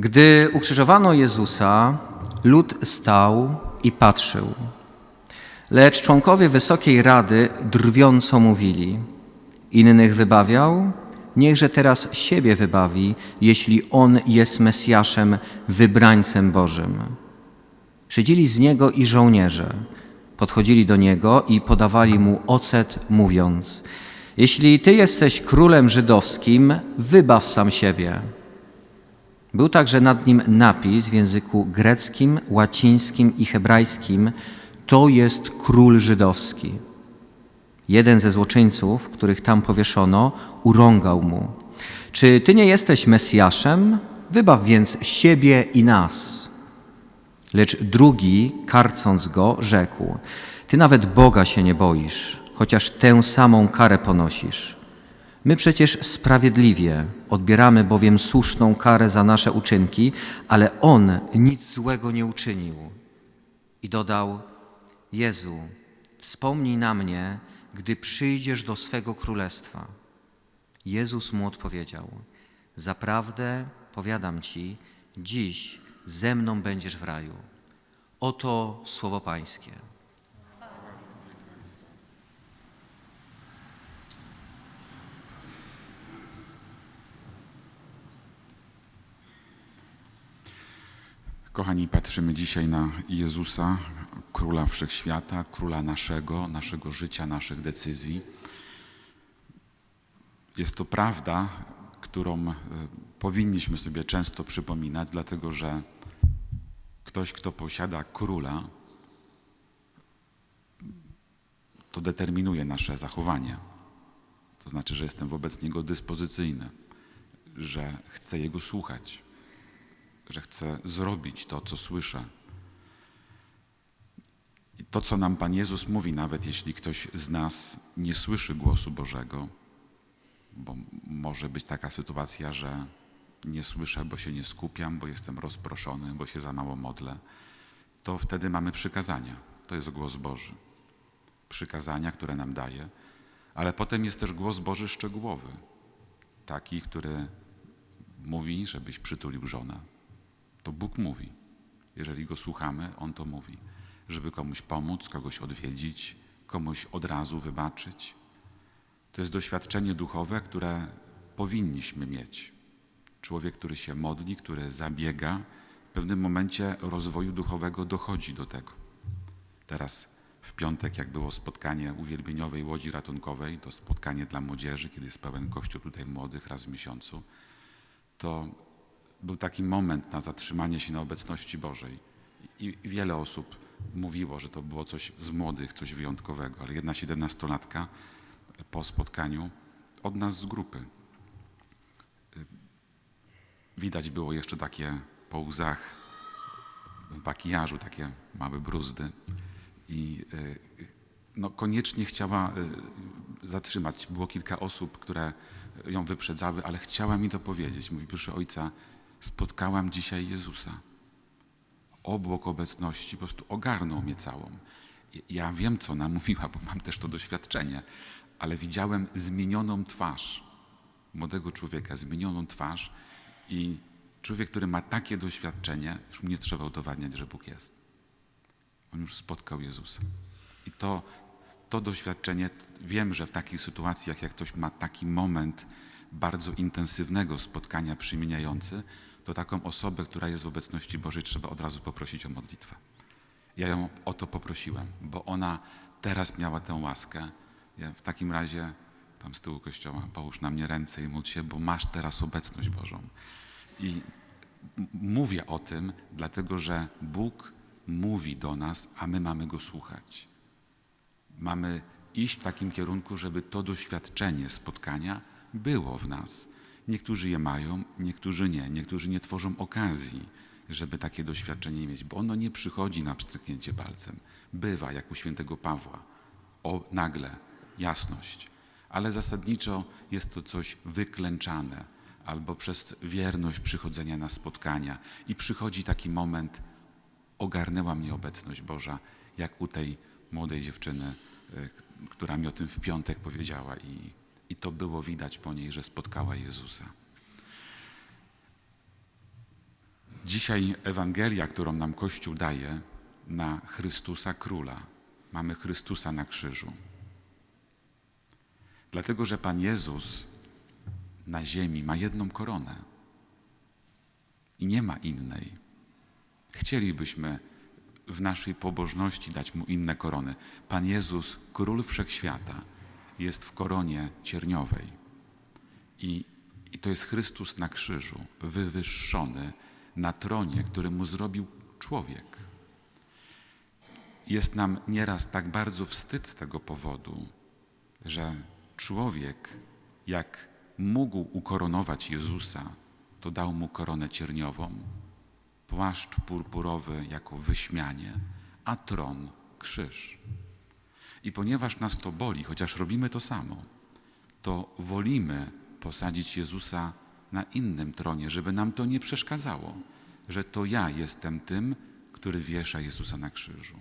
Gdy ukrzyżowano Jezusa, lud stał i patrzył. Lecz członkowie Wysokiej Rady drwiąco mówili: Innych wybawiał, niechże teraz siebie wybawi, jeśli on jest Mesjaszem, wybrańcem Bożym. Szydzili z niego i żołnierze. Podchodzili do niego i podawali mu ocet, mówiąc: Jeśli ty jesteś królem żydowskim, wybaw sam siebie. Był także nad nim napis w języku greckim, łacińskim i hebrajskim: To jest król żydowski. Jeden ze złoczyńców, których tam powieszono, urągał mu: Czy ty nie jesteś Mesjaszem? Wybaw więc siebie i nas. Lecz drugi, karcąc go, rzekł: Ty nawet Boga się nie boisz, chociaż tę samą karę ponosisz. My przecież sprawiedliwie odbieramy bowiem słuszną karę za nasze uczynki, ale on nic złego nie uczynił. I dodał: Jezu, wspomnij na mnie, gdy przyjdziesz do swego królestwa. Jezus mu odpowiedział: Zaprawdę powiadam ci, dziś ze mną będziesz w raju. Oto słowo Pańskie. Kochani, patrzymy dzisiaj na Jezusa, Króla Wszechświata, Króla naszego, naszego życia, naszych decyzji. Jest to prawda, którą e, powinniśmy sobie często przypominać, dlatego że ktoś, kto posiada Króla, to determinuje nasze zachowanie. To znaczy, że jestem wobec Niego dyspozycyjny, że chcę Jego słuchać że chcę zrobić to, co słyszę. I to, co nam Pan Jezus mówi, nawet jeśli ktoś z nas nie słyszy głosu Bożego, bo może być taka sytuacja, że nie słyszę, bo się nie skupiam, bo jestem rozproszony, bo się za mało modlę, to wtedy mamy przykazania. To jest głos Boży. Przykazania, które nam daje, ale potem jest też głos Boży szczegółowy, taki, który mówi, żebyś przytulił żonę, to Bóg mówi. Jeżeli go słuchamy, on to mówi. Żeby komuś pomóc, kogoś odwiedzić, komuś od razu wybaczyć. To jest doświadczenie duchowe, które powinniśmy mieć. Człowiek, który się modli, który zabiega, w pewnym momencie rozwoju duchowego dochodzi do tego. Teraz w piątek, jak było spotkanie uwielbieniowej łodzi ratunkowej, to spotkanie dla młodzieży, kiedy jest pełen kościół tutaj młodych raz w miesiącu, to był taki moment na zatrzymanie się na obecności Bożej. I wiele osób mówiło, że to było coś z młodych, coś wyjątkowego, ale jedna siedemnastolatka po spotkaniu od nas z grupy. Widać było jeszcze takie po łzach w makijażu, takie małe bruzdy i no, koniecznie chciała zatrzymać. Było kilka osób, które ją wyprzedzały, ale chciała mi to powiedzieć. Mówi, proszę ojca, spotkałam dzisiaj Jezusa. Obłok obecności po prostu ogarnął mnie całą. Ja wiem, co ona mówiła, bo mam też to doświadczenie, ale widziałem zmienioną twarz młodego człowieka, zmienioną twarz i człowiek, który ma takie doświadczenie, już mu nie trzeba udowadniać, że Bóg jest. On już spotkał Jezusa. I to, to doświadczenie, wiem, że w takich sytuacjach, jak ktoś ma taki moment bardzo intensywnego spotkania przymieniający, to taką osobę, która jest w obecności Bożej, trzeba od razu poprosić o modlitwę. Ja ją o to poprosiłem, bo ona teraz miała tę łaskę. Ja w takim razie, tam z tyłu kościoła, połóż na mnie ręce i módl się, bo masz teraz obecność Bożą. I mówię o tym, dlatego że Bóg mówi do nas, a my mamy Go słuchać. Mamy iść w takim kierunku, żeby to doświadczenie spotkania było w nas. Niektórzy je mają, niektórzy nie. Niektórzy nie tworzą okazji, żeby takie doświadczenie mieć, bo ono nie przychodzi na pstryknięcie palcem. Bywa, jak u świętego Pawła. O, nagle, jasność. Ale zasadniczo jest to coś wyklęczane, albo przez wierność przychodzenia na spotkania. I przychodzi taki moment, ogarnęła mnie obecność Boża, jak u tej młodej dziewczyny, która mi o tym w piątek powiedziała i i to było widać po niej, że spotkała Jezusa. Dzisiaj Ewangelia, którą nam Kościół daje na Chrystusa Króla. Mamy Chrystusa na krzyżu. Dlatego, że Pan Jezus na ziemi ma jedną koronę i nie ma innej. Chcielibyśmy w naszej pobożności dać Mu inne korony. Pan Jezus, Król Wszechświata, jest w koronie cierniowej. I, I to jest Chrystus na krzyżu, wywyższony na tronie, który Mu zrobił człowiek. Jest nam nieraz tak bardzo wstyd z tego powodu, że człowiek, jak mógł ukoronować Jezusa, to dał mu koronę cierniową, płaszcz purpurowy jako wyśmianie, a tron krzyż. I ponieważ nas to boli, chociaż robimy to samo, to wolimy posadzić Jezusa na innym tronie, żeby nam to nie przeszkadzało, że to ja jestem tym, który wiesza Jezusa na krzyżu.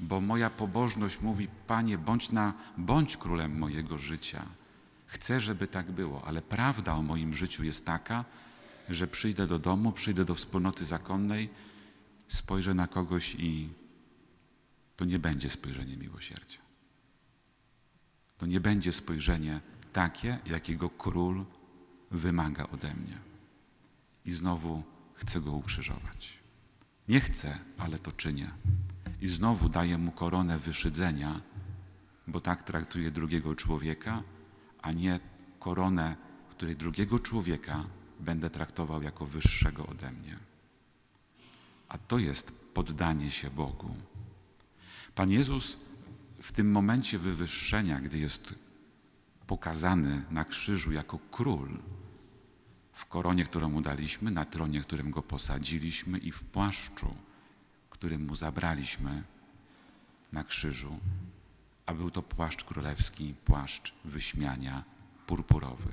Bo moja pobożność mówi, Panie, bądź, na, bądź królem mojego życia. Chcę, żeby tak było, ale prawda o moim życiu jest taka, że przyjdę do domu, przyjdę do wspólnoty zakonnej, spojrzę na kogoś i to nie będzie spojrzenie miłosierdzia. To nie będzie spojrzenie takie, jakiego król wymaga ode mnie. I znowu chcę go ukrzyżować. Nie chcę, ale to czynię. I znowu daję mu koronę wyszydzenia, bo tak traktuje drugiego człowieka, a nie koronę, której drugiego człowieka będę traktował jako wyższego ode mnie. A to jest poddanie się Bogu. Pan Jezus w tym momencie wywyższenia, gdy jest pokazany na krzyżu jako król, w koronie, którą mu daliśmy, na tronie, którym go posadziliśmy i w płaszczu, którym mu zabraliśmy na krzyżu, a był to płaszcz królewski, płaszcz wyśmiania purpurowy.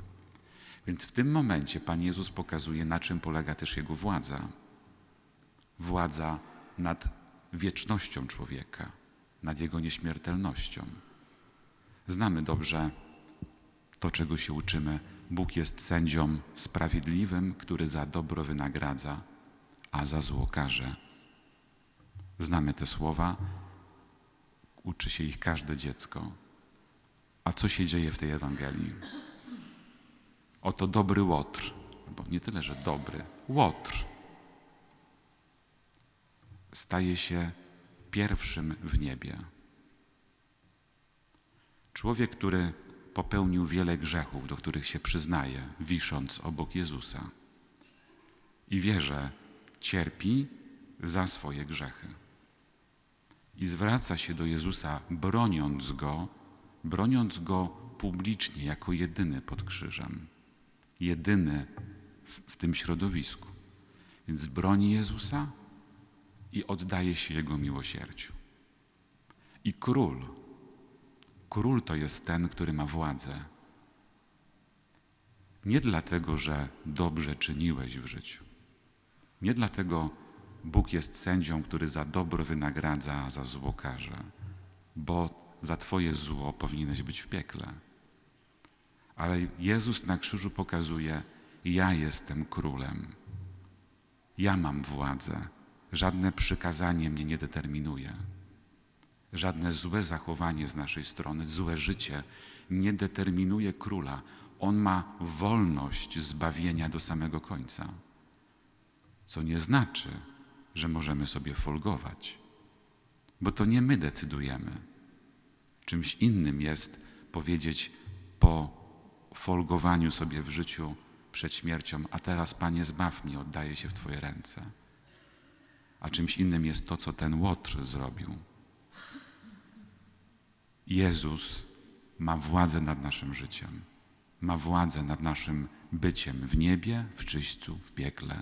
Więc w tym momencie Pan Jezus pokazuje, na czym polega też Jego władza. Władza nad wiecznością człowieka, nad jego nieśmiertelnością. Znamy dobrze to, czego się uczymy. Bóg jest sędzią sprawiedliwym, który za dobro wynagradza, a za zło karze. Znamy te słowa, uczy się ich każde dziecko. A co się dzieje w tej Ewangelii? Oto dobry łotr, bo nie tyle, że dobry, łotr staje się pierwszym w niebie. Człowiek, który popełnił wiele grzechów, do których się przyznaje, wisząc obok Jezusa i wie, że cierpi za swoje grzechy. I zwraca się do Jezusa, broniąc go, broniąc go publicznie, jako jedyny pod krzyżem, jedyny w, tym środowisku. Więc broni Jezusa i oddaje się Jego miłosierdziu. I król, król to jest ten, który ma władzę. Nie dlatego, że dobrze czyniłeś w życiu. Nie dlatego Bóg jest sędzią, który za dobro wynagradza, a za zło karze, bo za Twoje zło powinieneś być w piekle. Ale Jezus na krzyżu pokazuje: Ja jestem królem. Ja mam władzę. Żadne przykazanie mnie nie determinuje. Żadne złe zachowanie z naszej strony, złe życie nie determinuje króla. On ma wolność zbawienia do samego końca. Co nie znaczy, że możemy sobie folgować, bo to nie my decydujemy. Czymś innym jest powiedzieć po folgowaniu sobie w życiu przed śmiercią, a teraz Panie zbaw mnie, oddaję się w Twoje ręce. A czymś innym jest to, co ten łotr zrobił. Jezus ma władzę nad naszym życiem, ma władzę nad naszym byciem w niebie, w czyśćcu, w piekle.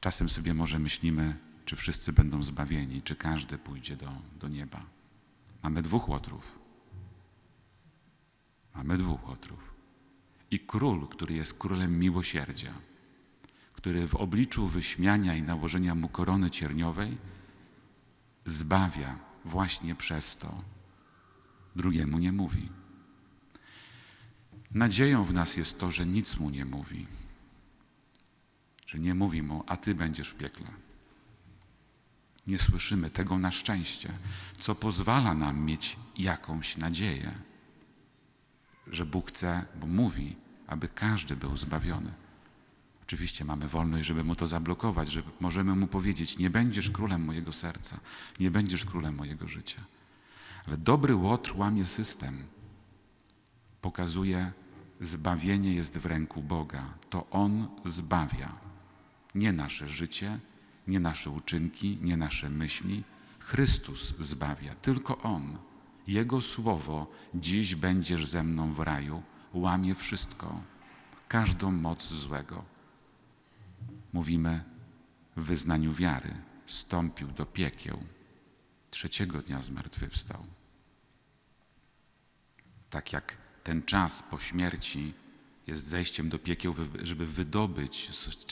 Czasem sobie może myślimy, czy wszyscy będą zbawieni, czy każdy pójdzie do, do nieba. Mamy dwóch łotrów. Mamy dwóch łotrów. I król, który jest królem miłosierdzia, który w obliczu wyśmiania i nałożenia mu korony cierniowej zbawia właśnie przez to. Drugiemu nie mówi. Nadzieją w nas jest to, że nic mu nie mówi że nie mówi mu, a ty będziesz w piekle. Nie słyszymy tego na szczęście, co pozwala nam mieć jakąś nadzieję, że Bóg chce, bo mówi, aby każdy był zbawiony. Oczywiście mamy wolność, żeby mu to zablokować, że możemy mu powiedzieć: Nie będziesz królem mojego serca, nie będziesz królem mojego życia. Ale dobry łotr łamie system. Pokazuje, zbawienie jest w ręku Boga. To On zbawia. Nie nasze życie, nie nasze uczynki, nie nasze myśli. Chrystus zbawia, tylko On. Jego słowo, dziś będziesz ze mną w raju, łamie wszystko, każdą moc złego. Mówimy w wyznaniu wiary, stąpił do piekieł, trzeciego dnia zmartwychwstał. Tak jak ten czas po śmierci jest zejściem do piekieł, żeby wydobyć z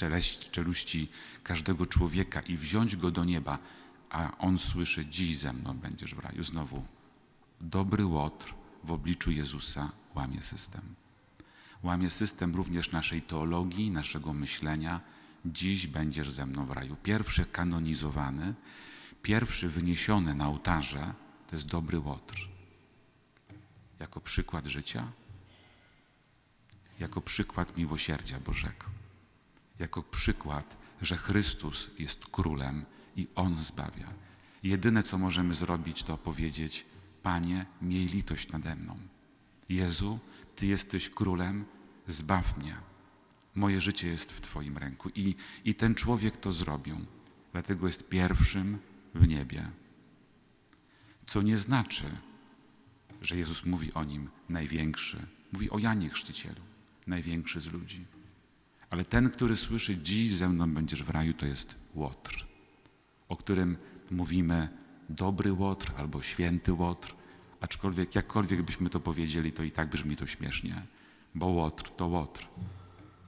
czeluści każdego człowieka i wziąć go do nieba, a on słyszy, dziś ze mną będziesz w raju. Znowu, dobry łotr w obliczu Jezusa łamie system. Łamie system również naszej teologii, naszego myślenia. Dziś będziesz ze mną w raju. Pierwszy kanonizowany, pierwszy wyniesiony na ołtarze to jest dobry łotr. Jako przykład życia, jako przykład miłosierdzia Bożego, jako przykład, że Chrystus jest królem i On zbawia. Jedyne, co możemy zrobić, to powiedzieć: Panie, miej litość nade mną. Jezu, Ty jesteś królem, zbaw mnie. Moje życie jest w Twoim ręku. I, I ten człowiek to zrobił, dlatego jest pierwszym w niebie. Co nie znaczy, że Jezus mówi o nim największy. Mówi o Janie Chrzcicielu, największy z ludzi. Ale ten, który słyszy, dziś ze mną będziesz w raju, to jest Łotr, o którym mówimy dobry Łotr albo święty Łotr, aczkolwiek jakkolwiek byśmy to powiedzieli, to i tak brzmi to śmiesznie, bo Łotr to Łotr.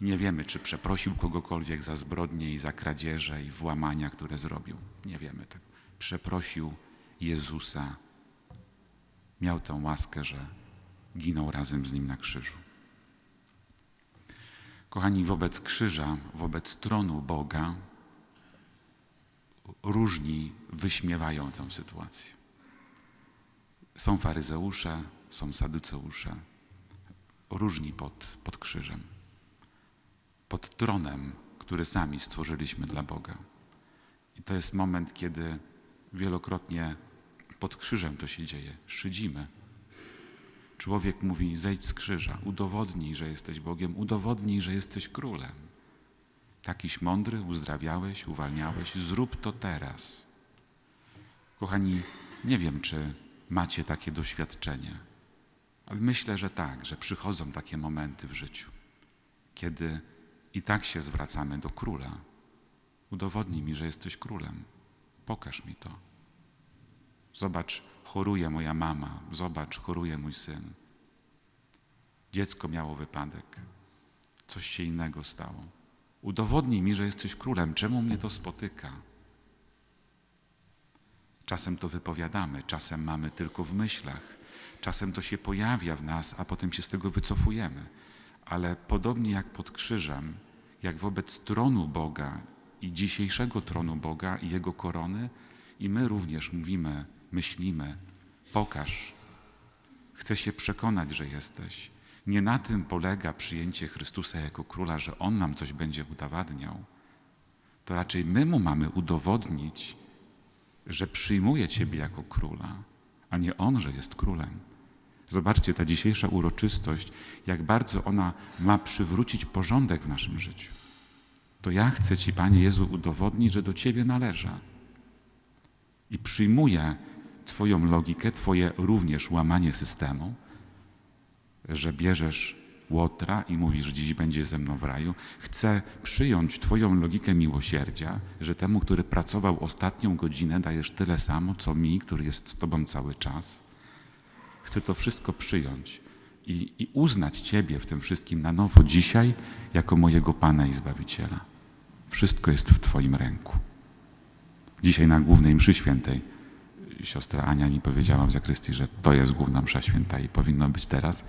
Nie wiemy, czy przeprosił kogokolwiek za zbrodnie i za kradzieże i włamania, które zrobił. Nie wiemy tego. Przeprosił Jezusa. Miał tę łaskę, że ginął razem z Nim na krzyżu. Kochani, wobec krzyża, wobec tronu Boga, różni wyśmiewają tę sytuację. Są faryzeusze, są saduceusze, różni pod, pod krzyżem, pod tronem, który sami stworzyliśmy dla Boga. I to jest moment, kiedy wielokrotnie pod krzyżem to się dzieje. Szydzimy. Człowiek mówi: zejdź z krzyża, udowodnij, że jesteś Bogiem, udowodnij, że jesteś królem. Takiś mądry, uzdrawiałeś, uwalniałeś, zrób to teraz. Kochani, nie wiem, czy macie takie doświadczenie, ale myślę, że tak, że przychodzą takie momenty w życiu, kiedy i tak się zwracamy do króla. Udowodnij mi, że jesteś królem. Pokaż mi to. Zobacz, choruje moja mama, zobacz, choruje mój syn. Dziecko miało wypadek, coś się innego stało. Udowodnij mi, że jesteś królem, czemu mnie to spotyka? Czasem to wypowiadamy, czasem mamy tylko w myślach, czasem to się pojawia w nas, a potem się z tego wycofujemy. Ale podobnie jak pod krzyżem, jak wobec tronu Boga i dzisiejszego tronu Boga i Jego korony, i my również mówimy, myślimy, pokaż. Chcę się przekonać, że jesteś. Nie na tym polega przyjęcie Chrystusa jako króla, że On nam coś będzie udowadniał. To raczej my mu mamy udowodnić, że przyjmuje Ciebie jako króla, a nie On, że jest królem. Zobaczcie, ta dzisiejsza uroczystość, jak bardzo ona ma przywrócić porządek w naszym życiu. To ja chcę Ci, Panie Jezu, udowodnić, że do Ciebie należę. I przyjmuję Twoją logikę, Twoje również łamanie systemu, że bierzesz łotra i mówisz, dziś będzie ze mną w raju. Chcę przyjąć Twoją logikę miłosierdzia, że temu, który pracował ostatnią godzinę, dajesz tyle samo, co mi, który jest z Tobą cały czas. Chcę to wszystko przyjąć i, i uznać Ciebie w tym wszystkim na nowo dzisiaj jako mojego Pana i Zbawiciela. Wszystko jest w Twoim ręku. Dzisiaj na głównej mszy świętej siostra Ania mi powiedziała w zakrystii, że to jest główna msza święta i powinno być teraz.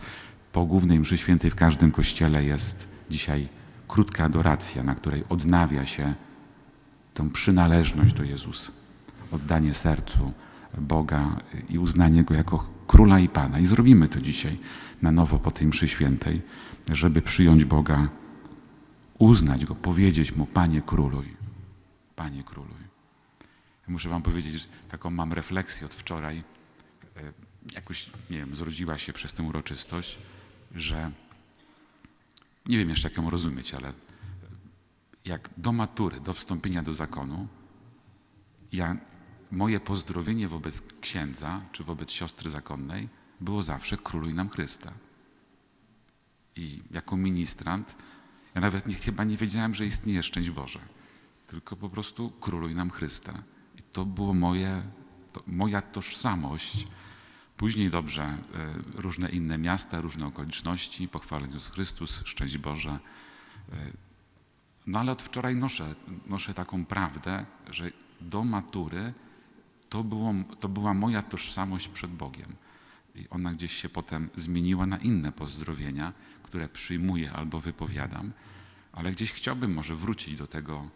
Po głównej mszy świętej w każdym kościele jest dzisiaj krótka adoracja, na której odnawia się tą przynależność do Jezusa, oddanie sercu Boga i uznanie Go jako Króla i Pana. I zrobimy to dzisiaj na nowo po tej mszy świętej, żeby przyjąć Boga, uznać Go, powiedzieć Mu, Panie Króluj, Panie Króluj. Muszę Wam powiedzieć, że taką mam refleksję od wczoraj, e, jakoś, nie wiem, zrodziła się przez tę uroczystość, że nie wiem jeszcze jak ją rozumieć, ale jak do matury, do wstąpienia do zakonu, ja, moje pozdrowienie wobec księdza czy wobec siostry zakonnej było zawsze króluj nam Chrysta. I jako ministrant, ja nawet nie, chyba nie wiedziałem, że istnieje szczęść Boże, tylko po prostu króluj nam Chrysta. I to było moje, to, moja tożsamość. Później dobrze, e, różne inne miasta, różne okoliczności, pochwalony Jezus Chrystus, szczęść Boże. E, No ale od wczoraj noszę, noszę taką prawdę, że do matury to, było, to była moja tożsamość przed Bogiem. I ona gdzieś się potem zmieniła na inne pozdrowienia, które przyjmuję albo wypowiadam, ale gdzieś chciałbym może wrócić do tego,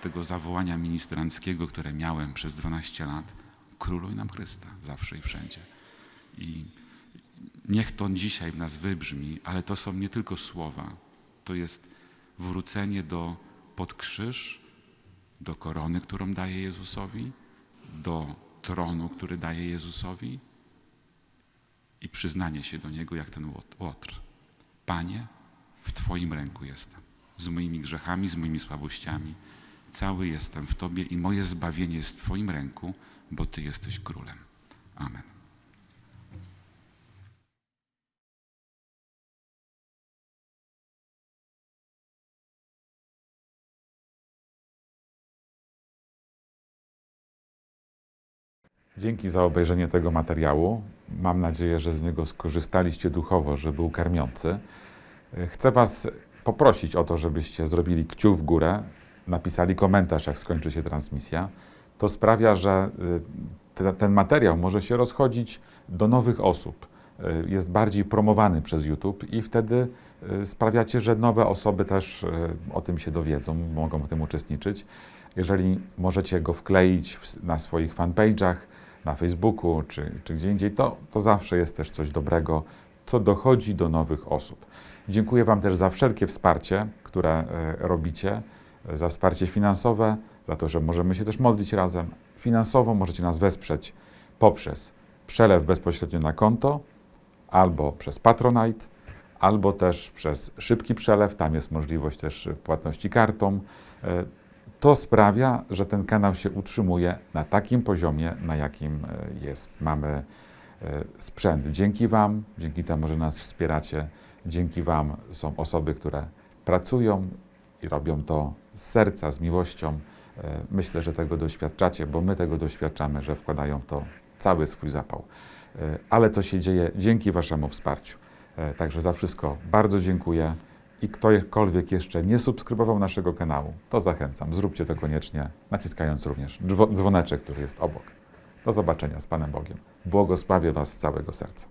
tego zawołania ministranckiego, które miałem przez 12 lat. Króluj nam Chrysta zawsze i wszędzie. I niech to dzisiaj w nas wybrzmi, ale to są nie tylko słowa, to jest wrócenie do pod krzyż, do korony, którą daje Jezusowi, do tronu, który daje Jezusowi i przyznanie się do Niego jak ten łot- łotr. Panie, w Twoim ręku jestem, z moimi grzechami, z moimi słabościami. Cały jestem w Tobie i moje zbawienie jest w Twoim ręku, bo Ty jesteś królem. Amen. Dzięki za obejrzenie tego materiału. Mam nadzieję, że z niego skorzystaliście duchowo, że był karmiący. Chcę Was poprosić o to, żebyście zrobili kciuk w górę, napisali komentarz, jak skończy się transmisja. To sprawia, że y, te, ten materiał może się rozchodzić do nowych osób. Y, Jest bardziej promowany przez YouTube i wtedy y, sprawiacie, że nowe osoby też o tym się dowiedzą, mogą w tym uczestniczyć. Jeżeli możecie go wkleić na swoich fanpage'ach, na Facebooku czy, czy gdzie indziej, to, to zawsze jest też coś dobrego, co dochodzi do nowych osób. Dziękuję Wam też za wszelkie wsparcie, które e, robicie, e, za wsparcie finansowe, za to, że możemy się też modlić razem. Finansowo możecie nas wesprzeć poprzez przelew bezpośrednio na konto, albo przez Patronite, albo też przez szybki przelew. Tam jest możliwość też płatności kartą. To sprawia, że ten kanał się utrzymuje na takim poziomie, na jakim e, jest. Mamy e, sprzęt. Dzięki Wam, dzięki temu, że nas wspieracie, dzięki Wam są osoby, które pracują i robią to z serca, z miłością. E, Myślę, że tego doświadczacie, bo my tego doświadczamy, że wkładają w to cały swój zapał. Ale to się dzieje dzięki Waszemu wsparciu. Także za wszystko bardzo dziękuję. I ktokolwiek jeszcze nie subskrybował naszego kanału, to zachęcam. Zróbcie to koniecznie, naciskając również dzwo- dzwoneczek, który jest obok. Do zobaczenia z Panem Bogiem. Błogosławię Was z całego serca.